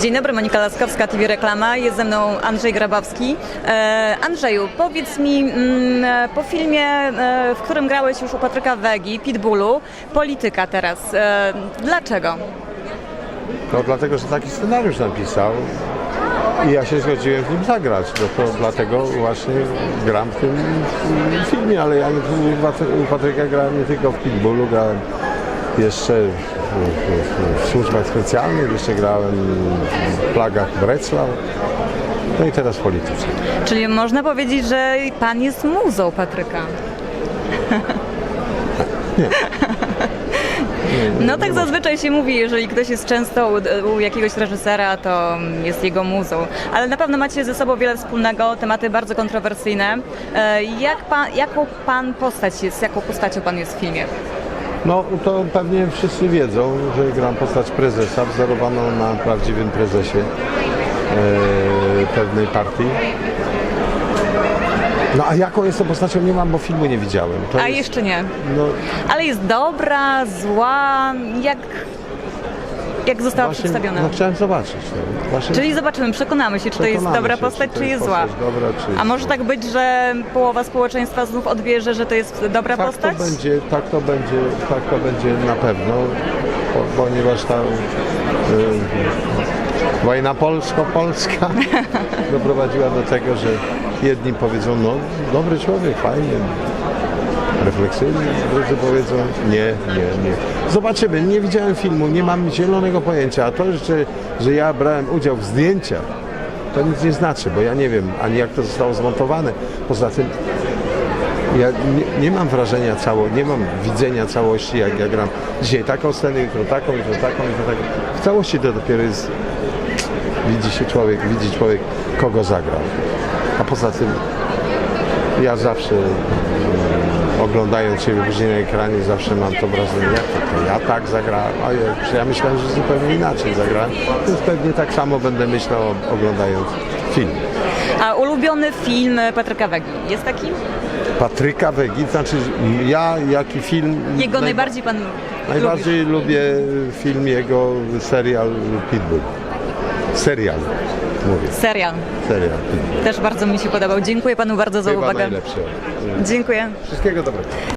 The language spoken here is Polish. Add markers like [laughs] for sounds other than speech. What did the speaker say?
Dzień dobry, Monika Laskowska, TV Reklama. Jest ze mną Andrzej Grabowski. E, Andrzeju, powiedz mi, mm, po filmie, e, w którym grałeś już u Patryka Wegi, Pitbullu, polityka teraz. E, dlaczego? No dlatego, że taki scenariusz napisał i ja się zgodziłem w nim zagrać. No to dlatego właśnie gram w tym filmie, ale ja u Patryka grałem nie tylko w Pitbullu, grałem jeszcze w, w, w służbach specjalnych, jeszcze grałem w plagach Breclaw, no i teraz w polityce. Czyli można powiedzieć, że pan jest muzą Patryka. [laughs] [laughs] No tak zazwyczaj się mówi, jeżeli ktoś jest często u, u jakiegoś reżysera, to jest jego muzą. Ale na pewno macie ze sobą wiele wspólnego, tematy bardzo kontrowersyjne. E, Jak pan, jaką pan postać jest, jaką postacią pan jest w filmie? No to pewnie wszyscy wiedzą, że gram postać prezesa wzorowaną na prawdziwym prezesie e, pewnej partii. No a jaką jest to postacią nie mam, bo filmu nie widziałem. To A jest, jeszcze nie. No Ale jest dobra, zła, jak, jak została właśnie, przedstawiona? no chciałem zobaczyć. No. Właśnie Czyli zobaczymy, przekonamy się, czy to jest przekonamy dobra się, postać, to czy jest zła. postać Dobra, czy A może tak być, że połowa społeczeństwa znów odbierze, że to jest dobra tak postać? to będzie, tak to będzie, tak to będzie na pewno, po, ponieważ ta y, wojna polsko-polska [laughs] doprowadziła do tego, że jedni powiedzą, no dobry człowiek, fajnie, refleksyjny, drudzy powiedzą, nie, nie, nie. Zobaczymy, nie widziałem filmu, nie mam zielonego pojęcia, a to, że, że ja brałem udział w zdjęciach, to nic nie znaczy, bo ja nie wiem ani jak to zostało zmontowane. Poza tym ja nie, nie mam wrażenia cało, nie mam widzenia całości, jak ja gram dzisiaj taką scenę, jutro taką, jutro taką, jutro taką. W całości to dopiero jest, widzi się człowiek, widzi człowiek, kogo zagrał. A poza tym ja zawsze oglądając siebie później na ekranie, zawsze mam to wrażenie, jak to, ja tak zagrałem, a ja, ja myślałem, że zupełnie inaczej zagrałem, więc pewnie tak samo będę myślał oglądając film. A ulubiony film Patryka Wegi? Jest taki? Patryka Wegi, znaczy ja jaki film... Jego naj- najbardziej pan Najbardziej lubię film jego serial Pitbull. Serial, mówię. Serial. Serial. Też bardzo mi się podobał. Dziękuję panu bardzo za Chyba uwagę. najlepszy. Dziękuję. Wszystkiego dobrego.